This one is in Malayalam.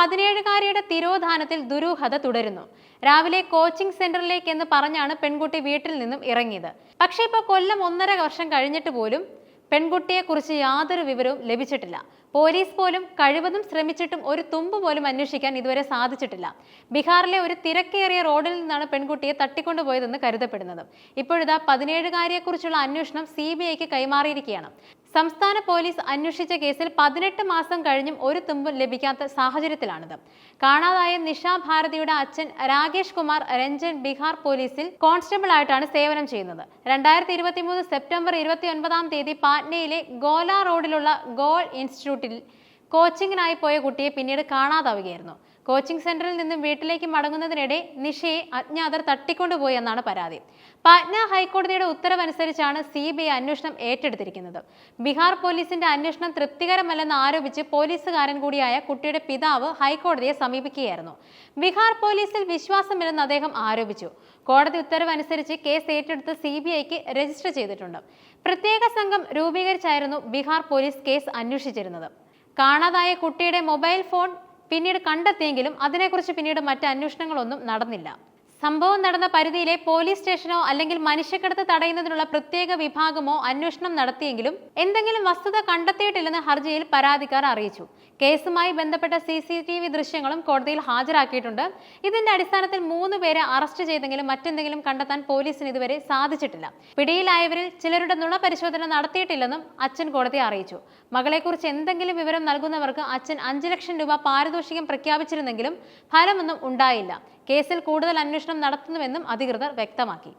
പതിനേഴുകാരിയുടെ തിരോധാനത്തിൽ ദുരൂഹത തുടരുന്നു. രാവിലെ കോച്ചിംഗ് സെന്ററിലേക്ക് എന്ന് പറഞ്ഞാണ് പെൺകുട്ടി വീട്ടിൽ നിന്നും ഇറങ്ങിയത്. പക്ഷേ ഇപ്പോൾ കൊല്ലം ഒന്നര വർഷം കഴിഞ്ഞിട്ട് പോലും പെൺകുട്ടിയെക്കുറിച്ച് യാതൊരു വിവരവും ലഭിച്ചിട്ടില്ല. പോലീസ് പോലും കഴിവതും ശ്രമിച്ചിട്ടും ഒരു തുമ്പ് പോലും അന്വേഷിക്കാൻ ഇതുവരെ സാധിച്ചിട്ടില്ല. ബീഹാറിലെ ഒരു തിരക്കേറിയ റോഡിൽ നിന്നാണ് പെൺകുട്ടിയെ തട്ടിക്കൊണ്ടുപോയതെന്ന് കരുതപ്പെടുന്നത്. ഇപ്പോഴിതാ പതിനേഴുകാരിയെക്കുറിച്ചുള്ള അന്വേഷണം സി ബി ഐക്ക് കൈമാറിയിരിക്കുകയാണ്. സംസ്ഥാന പോലീസ് അന്വേഷിച്ച കേസിൽ പതിനെട്ട് മാസം കഴിഞ്ഞും ഒരു തുമ്പും ലഭിക്കാത്ത സാഹചര്യത്തിലാണിത്. കാണാതായ നിഷ ഭാരതിയുടെ അച്ഛൻ രാകേഷ് കുമാർ രഞ്ജൻ ബീഹാർ പോലീസിൽ കോൺസ്റ്റബിൾ ആയിട്ടാണ് സേവനം ചെയ്യുന്നത്. രണ്ടായിരത്തി ഇരുപത്തി മൂന്ന് സെപ്റ്റംബർ ഇരുപത്തി ഒൻപതാം തീയതി പാറ്റ്നയിലെ ഗോല റോഡിലുള്ള ഗോൾ ഇൻസ്റ്റിറ്റ്യൂട്ടിൽ കോച്ചിങ്ങിനായി പോയ കുട്ടിയെ പിന്നീട് കാണാതാവുകയായിരുന്നു. കോച്ചിംഗ് സെന്ററിൽ നിന്നും വീട്ടിലേക്ക് മടങ്ങുന്നതിനിടെ നിഷയെ അജ്ഞാതർ തട്ടിക്കൊണ്ടുപോയി എന്നാണ് പരാതി. പാറ്റ്ന ഹൈക്കോടതിയുടെ ഉത്തരവനുസരിച്ചാണ് സി ബി ഐ അന്വേഷണം ഏറ്റെടുത്തിരിക്കുന്നത്. ബീഹാർ പോലീസിന്റെ അന്വേഷണം തൃപ്തികരമല്ലെന്ന് ആരോപിച്ച് പോലീസുകാരൻ കൂടിയായ കുട്ടിയുടെ പിതാവ് ഹൈക്കോടതിയെ സമീപിക്കുകയായിരുന്നു. ബീഹാർ പോലീസിൽ വിശ്വാസമില്ലെന്ന് അദ്ദേഹം ആരോപിച്ചു. കോടതി ഉത്തരവനുസരിച്ച് കേസ് ഏറ്റെടുത്ത് സി ബി ഐക്ക് രജിസ്റ്റർ ചെയ്തിട്ടുണ്ട്. പ്രത്യേക സംഘം രൂപീകരിച്ചായിരുന്നു ബീഹാർ പോലീസ് കേസ് അന്വേഷിച്ചിരുന്നത്. കാണാതായ കുട്ടിയുടെ മൊബൈൽ ഫോൺ പിന്നീട് കണ്ടെത്തിയെങ്കിലും അതിനെക്കുറിച്ച് പിന്നീട് മറ്റ് അന്വേഷണങ്ങളൊന്നും നടന്നില്ല സംഭവം നടന്ന പരിധിയിലെ പോലീസ് സ്റ്റേഷനോ അല്ലെങ്കിൽ മനുഷ്യക്കടത്ത് തടയുന്നതിനുള്ള പ്രത്യേക വിഭാഗമോ അന്വേഷണം നടത്തിയെങ്കിലും എന്തെങ്കിലും വസ്തുത കണ്ടെത്തിയിട്ടില്ലെന്ന് ഹർജിയിൽ പരാതിക്കാർ അറിയിച്ചു. കേസുമായി ബന്ധപ്പെട്ട സി സി ടി വി ദൃശ്യങ്ങളും കോടതിയിൽ ഹാജരാക്കിയിട്ടുണ്ട്. ഇതിന്റെ അടിസ്ഥാനത്തിൽ മൂന്ന് പേരെ അറസ്റ്റ് ചെയ്തെങ്കിലും മറ്റെന്തെങ്കിലും കണ്ടെത്താൻ പോലീസിന് ഇതുവരെ സാധിച്ചിട്ടില്ല. പിടിയിലായവരിൽ ചിലരുടെ നുണ പരിശോധന നടത്തിയിട്ടില്ലെന്നും അച്ഛൻ കോടതിയെ അറിയിച്ചു. മകളെക്കുറിച്ച് എന്തെങ്കിലും വിവരം നൽകുന്നവർക്ക് അച്ഛൻ അഞ്ചു ലക്ഷം രൂപ പാരിതോഷികം പ്രഖ്യാപിച്ചിരുന്നെങ്കിലും ഫലമൊന്നും ഉണ്ടായില്ല. കേസിൽ കൂടുതൽ അന്വേഷണം നടത്തുന്നുവെന്നും അധികൃതർ വ്യക്തമാക്കി.